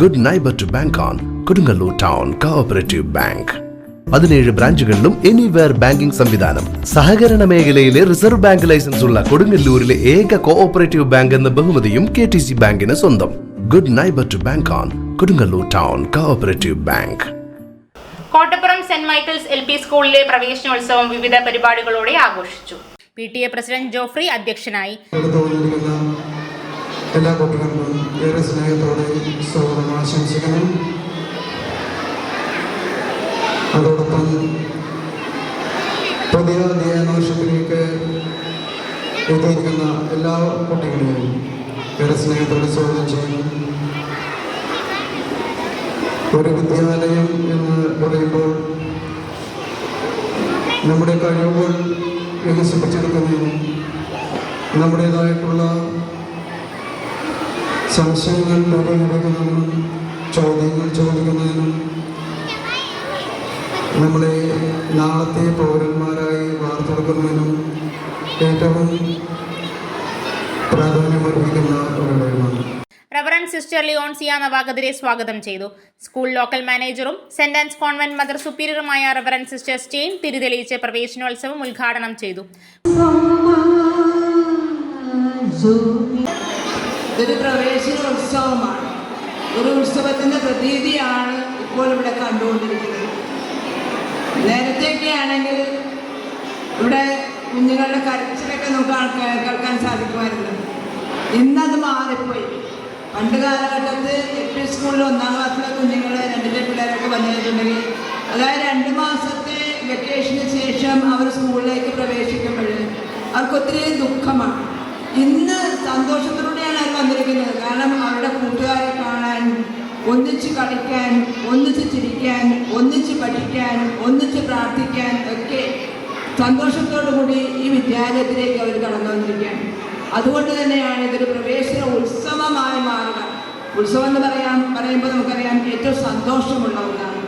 Good neighbour to bank on Kodungallur town cooperative bank പതിനേഴ് ബ്രാഞ്ചുകളിലും anywhere banking സംവിധാനം. സഹകരണ മേഖലയിലെ റിസർവ് ബാങ്ക് ലൈസൻസ് ഉള്ള കൊടുങ്ങല്ലൂരിലെ ഏക കോഓപ്പറേറ്റീവ് ബാങ്ക് എന്ന ബഹുമതിയും കെ ടി സി ബാങ്കിന് സ്വന്തം. Good neighbour to bank on Kodungallur town cooperative bank Kottappuram saint Michael's L P സ്കൂളിലെ പ്രവേശനോത്സവം വിവിധ പരിപാടികളോടെ ആഘോഷിച്ചു. P T A president Jofry അധ്യക്ഷനായി. എല്ലാ കുട്ടികൾക്കും ഏറെ സ്നേഹത്തോടെ സ്വാഗതം ആശംസിക്കുന്നു. അതോടൊപ്പം പുതിയ അധ്യയന എത്തിയിരിക്കുന്ന എല്ലാ കുട്ടികളെയും ഏറെ സ്നേഹത്തോടെ സ്വാഗതം ചെയ്യുന്നു. ഒരു വിദ്യാലയം എന്ന് പറയുമ്പോൾ നമ്മുടെ കഴിവുകൾ വികസിപ്പിച്ചെടുക്കുന്നതിനും നമ്മുടേതായിട്ടുള്ള സംശയങ്ങൾ ദൂരീകരിക്കുന്നതിനും ചോദ്യങ്ങൾ ചോദിക്കുന്നതിനും നമ്മളെ നാളത്തെ പൗരന്മാരായി വാർത്തെടുക്കുന്നതിനും ഏറ്റവും പ്രാധാന്യമർപ്പിക്കുന്ന ഒരിടമാണ് റവറൻ സിസ്റ്റർ ലിയോൺസിയ നവാഗതരെ സ്വാഗതം ചെയ്തു. സ്കൂൾ ലോക്കൽ മാനേജറും സെന്റ് ആൻസ് കോൺവെന്റ് മദർ സുപ്പീരിയറുമായ റവറൻ സിസ്റ്റർ സ്റ്റെയിൻ തിരിതെളിയിച്ച് പ്രവേശനോത്സവം ഉദ്ഘാടനം ചെയ്തു. ഇതൊരു പ്രവേശന ഉത്സവമാണ്. ഒരു ഉത്സവത്തിന്റെ പ്രതീതിയാണ് ഇപ്പോൾ ഇവിടെ കണ്ടുകൊണ്ടിരിക്കുന്നത്. നേരത്തെയൊക്കെ ആണെങ്കിൽ ഇവിടെ കുഞ്ഞുങ്ങളുടെ കരച്ചിലൊക്കെ നമുക്ക് കേൾക്കാൻ സാധിക്കുമായിരുന്നു. ഇന്നത് മാറിപ്പോയി. പണ്ട് കാലഘട്ടത്തിൽ എൽ സ്കൂളിൽ ഒന്നാം ക്ലാസ്സിലെ കുഞ്ഞുങ്ങൾ രണ്ടിലെ പിള്ളേരൊക്കെ വന്നിട്ടുണ്ടെങ്കിൽ അതായത് രണ്ട് മാസത്തെ വെക്കേഷന് ശേഷം അവർ സ്കൂളിലേക്ക് പ്രവേശിക്കുമ്പോൾ അവർക്ക് ഒത്തിരി ദുഃഖമാണ്. ഇന്ന് സന്തോഷത്തിലൂടെയാണ് അവർ വന്നിരിക്കുന്നത്. കാരണം അവരുടെ കൂട്ടുകാരെ കാണാൻ ഒന്നിച്ച് കളിക്കാൻ ഒന്നിച്ച് ചിരിക്കാൻ ഒന്നിച്ച് പഠിക്കാൻ ഒന്നിച്ച് പ്രാർത്ഥിക്കാൻ ഒക്കെ സന്തോഷത്തോടു കൂടി ഈ വിദ്യാലയത്തിലേക്ക് അവർ കടന്നു വന്നിരിക്കുകയാണ്. അതുകൊണ്ട് തന്നെയാണ് ഇതൊരു പ്രവേശന ഉത്സവമായി മാറുക. ഉത്സവം എന്ന് പറയാം പറയുമ്പോൾ നമുക്കറിയാം ഏറ്റവും സന്തോഷമുള്ള ഒന്നാണ്.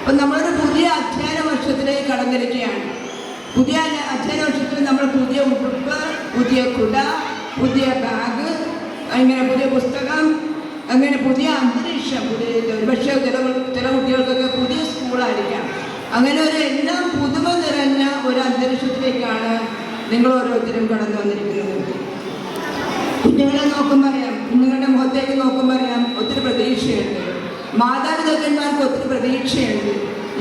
അപ്പം നമ്മളൊരു പുതിയ അധ്യയന വർഷത്തിലേക്ക് കടന്നിരിക്കുകയാണ്. പുതിയ അധ്യയന വർഷത്തിൽ നമ്മൾ പുതിയ ഉടുപ്പ് പുതിയ കുട പുതിയ ബാഗ് അങ്ങനെ പുതിയ പുസ്തകം അങ്ങനെ പുതിയ അന്തരീക്ഷം പുതിയ ഒരുപക്ഷെ ചില ചില കുട്ടികൾക്കൊക്കെ പുതിയ സ്കൂളായിരിക്കാം അങ്ങനെ ഒരു എല്ലാം പുതുമ നിറഞ്ഞ ഒരു അന്തരീക്ഷത്തിലേക്കാണ് നിങ്ങൾ ഓരോരുത്തരും കടന്നു വന്നിരിക്കുന്നത്. കുഞ്ഞുങ്ങളെ നോക്കുമ്പോൾ അറിയാം കുഞ്ഞുങ്ങളുടെ മുഖത്തേക്ക് നോക്കുമ്പോൾ അറിയാം ഒത്തിരി പ്രതീക്ഷയുണ്ട്. മാതാപിതാക്കന്മാർക്ക് ഒത്തിരി പ്രതീക്ഷയുണ്ട്.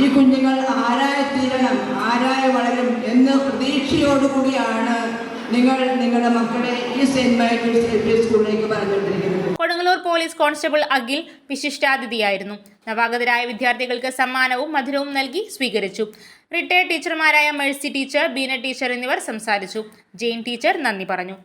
ഈ കുഞ്ഞുങ്ങൾ ആരായ തീരണം ആരായ വളരും എന്ന് പ്രതീക്ഷയോടുകൂടിയാണ് നിങ്ങൾ നിങ്ങളുടെ മക്കളെ ഈ സെന്റ് മൈക്കിൾസ് എൽ പി സ്കൂളിലേക്ക് കൊടുങ്ങല്ലൂർ പോലീസ് കോൺസ്റ്റബിൾ അഖിൽ വിശിഷ്ടാതിഥിയായിരുന്നു. നവാഗതരായ വിദ്യാർത്ഥികൾക്ക് സമ്മാനവും മധുരവും നൽകി സ്വീകരിച്ചു. റിട്ടയർഡ് ടീച്ചർമാരായ മേഴ്സി ടീച്ചർ ബീന ടീച്ചർ എന്നിവർ സംസാരിച്ചു. ജെയിൻ ടീച്ചർ നന്ദി പറഞ്ഞു.